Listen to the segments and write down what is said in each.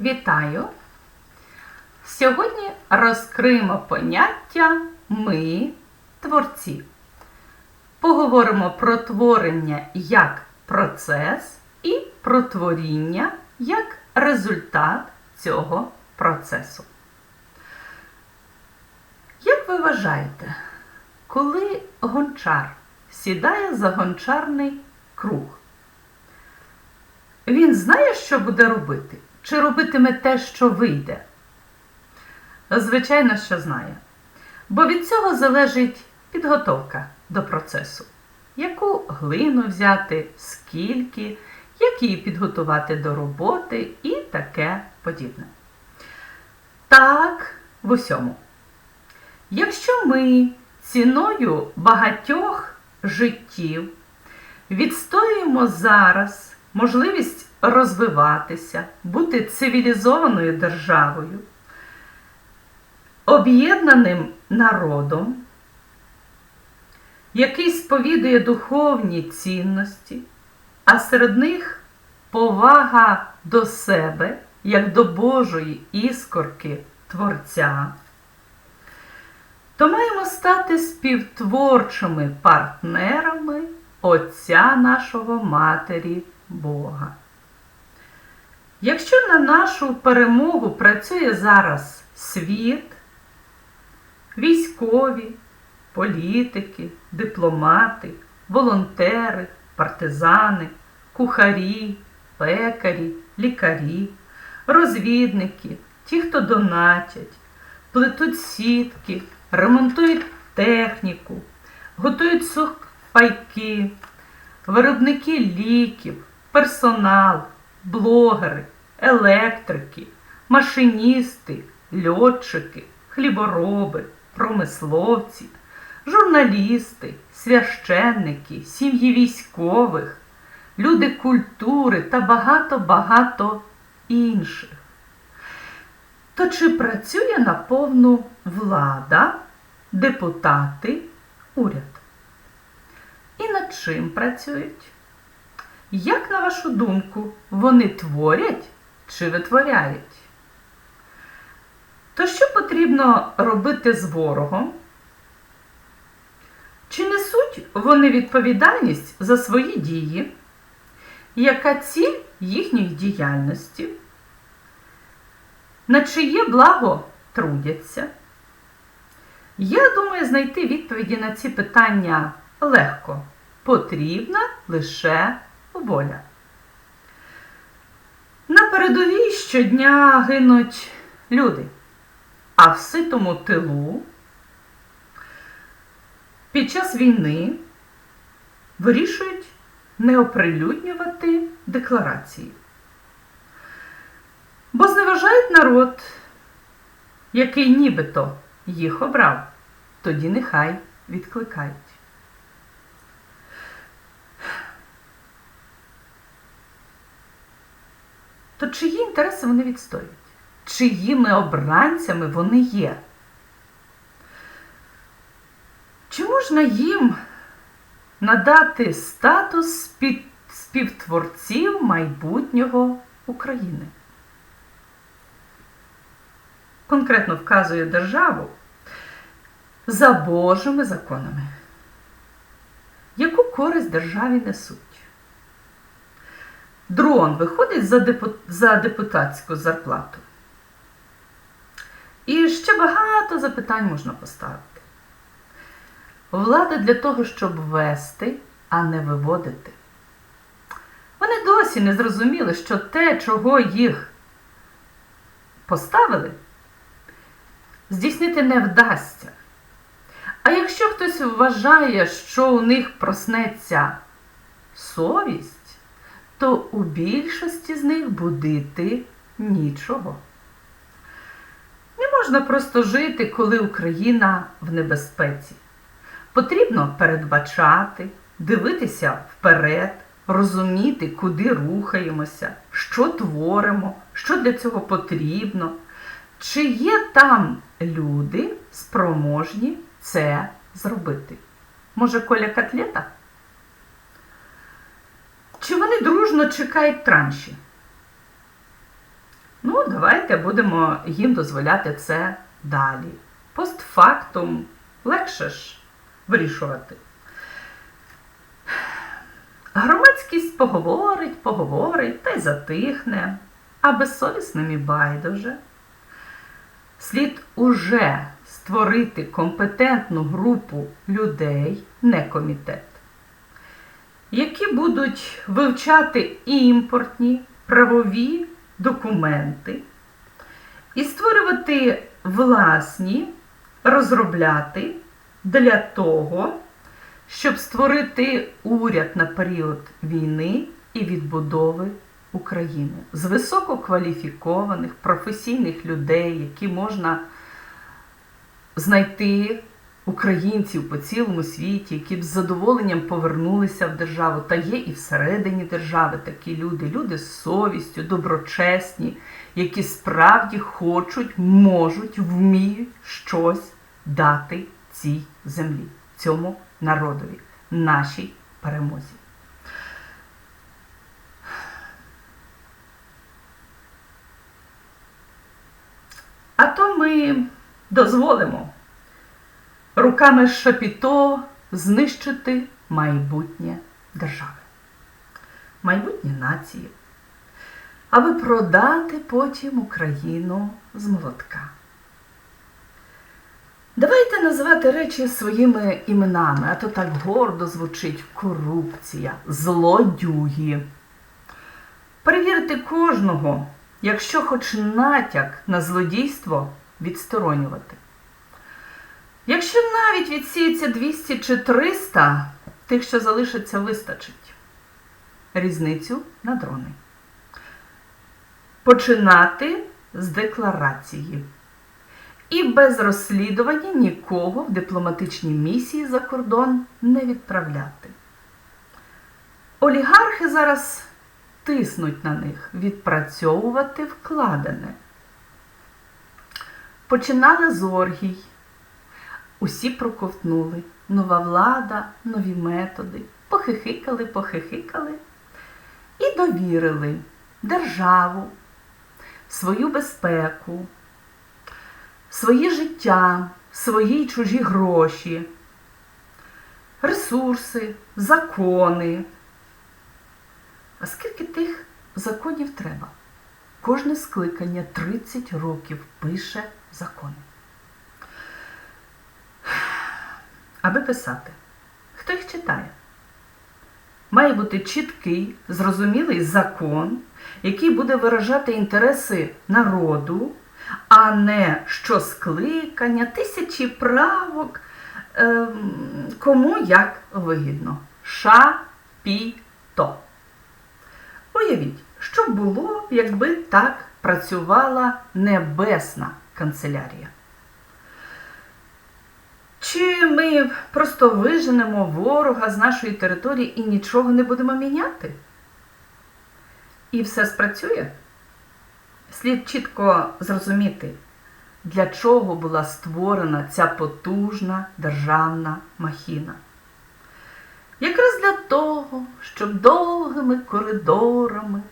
Вітаю! Сьогодні розкриємо поняття ми творці. Поговоримо про творення як процес і про творіння як результат цього процесу. Як ви вважаєте, коли гончар сідає за гончарний круг, він знає, що буде робити? Чи робитиме те, що вийде? Звичайно, що знає. Бо від цього залежить підготовка до процесу. Яку глину взяти, скільки, як її підготувати до роботи і таке подібне. Так, в усьому. Якщо ми ціною багатьох життів відстоюємо зараз можливість розвиватися, бути цивілізованою державою, об'єднаним народом, який сповідує духовні цінності, а серед них повага до себе, як до Божої іскорки Творця, то маємо стати співтворчими партнерами Отця нашого Матері Бога. Якщо на нашу перемогу працює зараз світ, військові, політики, дипломати, волонтери, партизани, кухарі, пекарі, лікарі, розвідники, ті, хто донатять, плетуть сітки, ремонтують техніку, готують сухпайки, виробники ліків, персонал, блогери, електрики, машиністи, льотчики, хлібороби, промисловці, журналісти, священники, сім'ї військових, люди культури та багато-багато інших. То чи працює на повну влада, депутати, уряд? І над чим працюють? Як, на вашу думку, вони творять чи витворяють? То що потрібно робити з ворогом? Чи несуть вони відповідальність за свої дії? Яка ціль їхньої діяльності? На чиє благо трудяться? Я думаю, знайти відповіді на ці питання легко. Потрібна лише воля. Передовій щодня гинуть люди, а в ситому тилу під час війни вирішують не оприлюднювати декларації. Бо зневажають народ, який нібито їх обрав, тоді нехай відкликають. То чиї інтереси вони відстоюють? Чиїми обранцями вони є? Чи можна їм надати статус співтворців майбутнього України? Конкретно вказує державу за Божими законами, яку користь державі несуть. Дрон виходить за, депут... за депутатську зарплату. І ще багато запитань можна поставити. Влада для того, щоб вести, а не виводити. Вони досі не зрозуміли, що те, чого їх поставили, здійснити не вдасться. А якщо хтось вважає, що у них проснеться совість, то у більшості з них будити нічого. Не можна просто жити, коли Україна в небезпеці. Потрібно передбачати, дивитися вперед, розуміти, куди рухаємося, що творимо, що для цього потрібно. Чи є там люди спроможні це зробити? Може, коля котлета? Чи вони дружно чекають транші? Ну, давайте будемо їм дозволяти це далі. Постфактум легше ж вирішувати. Громадськість поговорить, поговорить та й затихне, а безсовісним і байдуже. Слід уже створити компетентну групу людей, не комітет, які будуть вивчати імпортні правові документи і створювати власні, розробляти для того, щоб створити уряд на період війни і відбудови України. З висококваліфікованих професійних людей, які можна знайти українців по цілому світі, які б з задоволенням повернулися в державу. Та є і всередині держави такі люди, люди з совістю, доброчесні, які справді хочуть, можуть, вміють щось дати цій землі, цьому народові, нашій перемозі. А то ми дозволимо руками Шапіто знищити майбутнє держави, майбутнє нації, аби продати потім Україну з молотка. Давайте називати речі своїми іменами, а то так гордо звучить корупція, злодюги. Перевірити кожного, якщо хоч натяк на злодійство відсторонювати. Якщо навіть відсіється 200 чи 300, тих, що залишиться, вистачить. Різницю на дрони. Починати з декларації. І без розслідування нікого в дипломатичній місії за кордон не відправляти. Олігархи зараз тиснуть на них відпрацьовувати вкладене. Починали з оргій. Усі проковтнули. Нова влада, нові методи. Похихикали, похихикали і довірили державу, свою безпеку, своє життя, свої й чужі гроші, ресурси, закони. А скільки тих законів треба? Кожне скликання 30 років пише закони. Аби писати, хто їх читає? Має бути чіткий, зрозумілий закон, який буде виражати інтереси народу, а не що скликання, тисячі правок, ем, кому як вигідно. Ша-пі-то. Уявіть, що було, якби так працювала небесна канцелярія. Чи ми просто виженемо ворога з нашої території і нічого не будемо міняти? І все спрацює? Слід чітко зрозуміти, для чого була створена ця потужна державна махіна. Якраз для того, щоб довгими коридорами,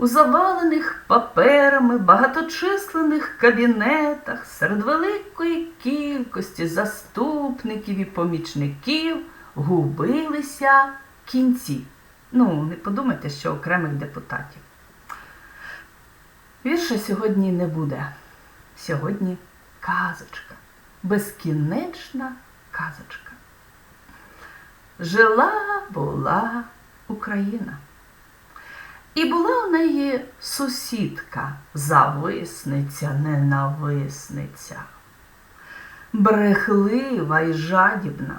у завалених паперами, багаточисленних кабінетах, серед великої кількості заступників і помічників губилися кінці. Ну, не подумайте, що окремих депутатів. Вірша сьогодні не буде. Сьогодні казочка, безкінечна казочка. Жила була Україна. І була у неї сусідка, зависниця, ненависниця, брехлива і жадібна,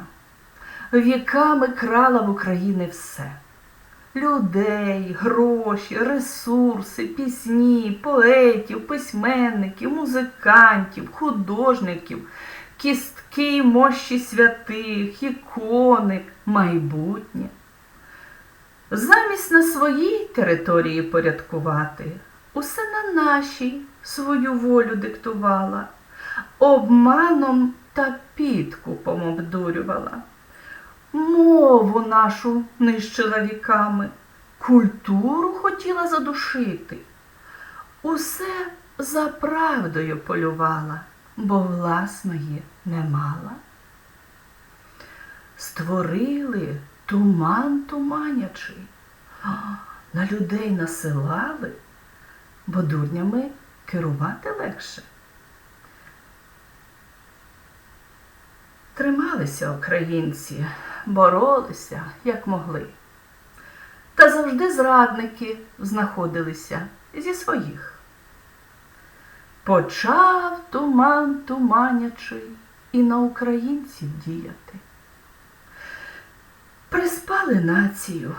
віками крала в Україні все. Людей, гроші, ресурси, пісні, поетів, письменників, музикантів, художників, кістки мощі святих, ікони, майбутнє. Замість на своїй території порядкувати, усе на нашій свою волю диктувала, обманом та підкупом обдурювала. Мову нашу нищила віками, культуру хотіла задушити, усе за правдою полювала, бо власної не мала. Створили туман туманячий, на людей насилали, бо дурнями керувати легше. Трималися українці, боролися, як могли. Та завжди зрадники знаходилися зі своїх. Почав туман туманячий і на українців діяти. Приспали націю,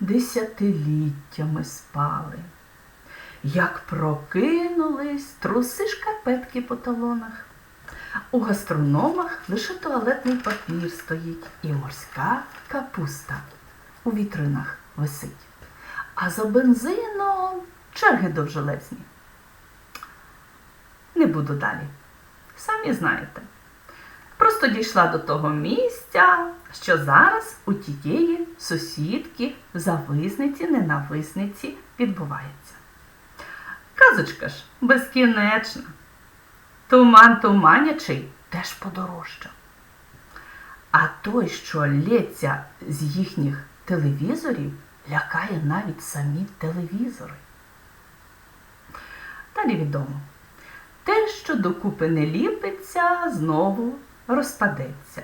десятиліттями спали. Як прокинулись труси шкарпетки по талонах. У гастрономах лише туалетний папір стоїть і морська капуста у вітринах висить. А за бензином черги довжелезні. Не буду далі. Самі знаєте. Просто дійшла до того місця, що зараз у тієї сусідки зависниці, ненависниці відбувається. Казочка ж безкінечна. Туман туманячий теж подорожчав. А той, що лється з їхніх телевізорів, лякає навіть самі телевізори. Далі відомо. Те, що докупи не ліпиться, знову розпадеться.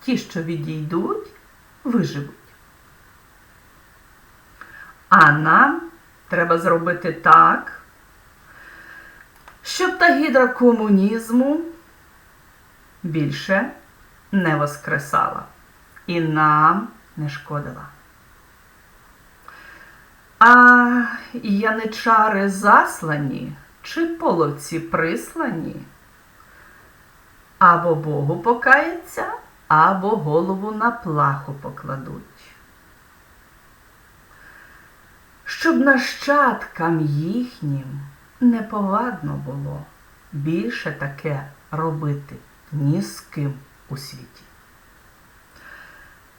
Ті, що відійдуть, виживуть. А нам треба зробити так, щоб та гідра комунізму більше не воскресала і нам не шкодила. А яничари заслані чи половці прислані, або Богу покаяться, або голову на плаху покладуть. Щоб нащадкам їхнім неповадно було більше таке робити ні з ким у світі.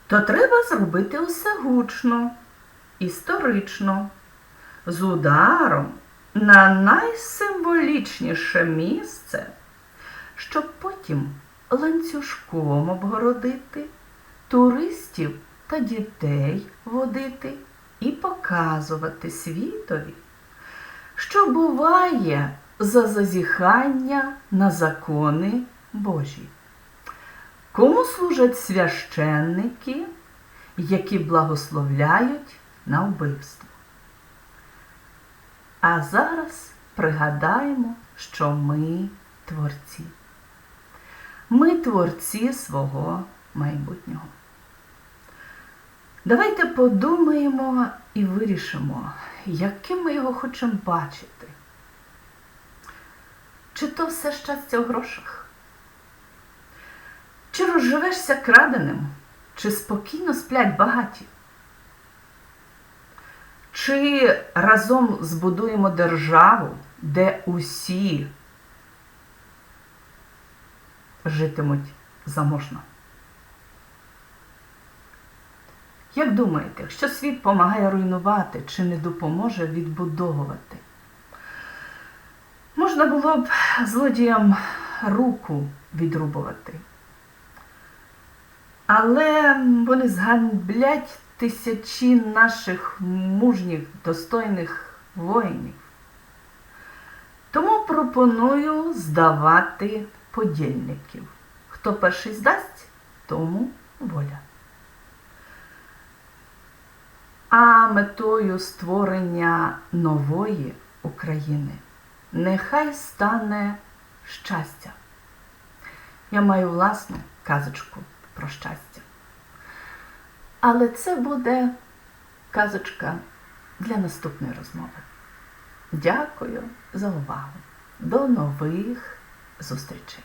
То треба зробити усе гучно, історично, з ударом на найсимволічніше місце, щоб потім ланцюжком обгородити, туристів та дітей водити і показувати світові, що буває за зазіхання на закони Божі. Кому служать священники, які благословляють на вбивство? А зараз пригадаємо, що ми творці. Ми творці свого майбутнього. Давайте подумаємо і вирішимо, яким ми його хочемо бачити. Чи то все щастя в грошах? Чи розживешся краденим, чи спокійно сплять багаті? Чи разом збудуємо державу, де усі житимуть заможно? Як думаєте, якщо світ допомагає руйнувати, чи не допоможе відбудовувати? Можна було б злодіям руку відрубувати. Але вони зганблять тисячі наших мужніх, достойних воїнів. Тому пропоную здавати подільників. Хто перший здасть, тому воля. А метою створення нової України нехай стане щастя. Я маю власну казочку про щастя. Але це буде казочка для наступної розмови. Дякую за увагу. До нових зустрічей!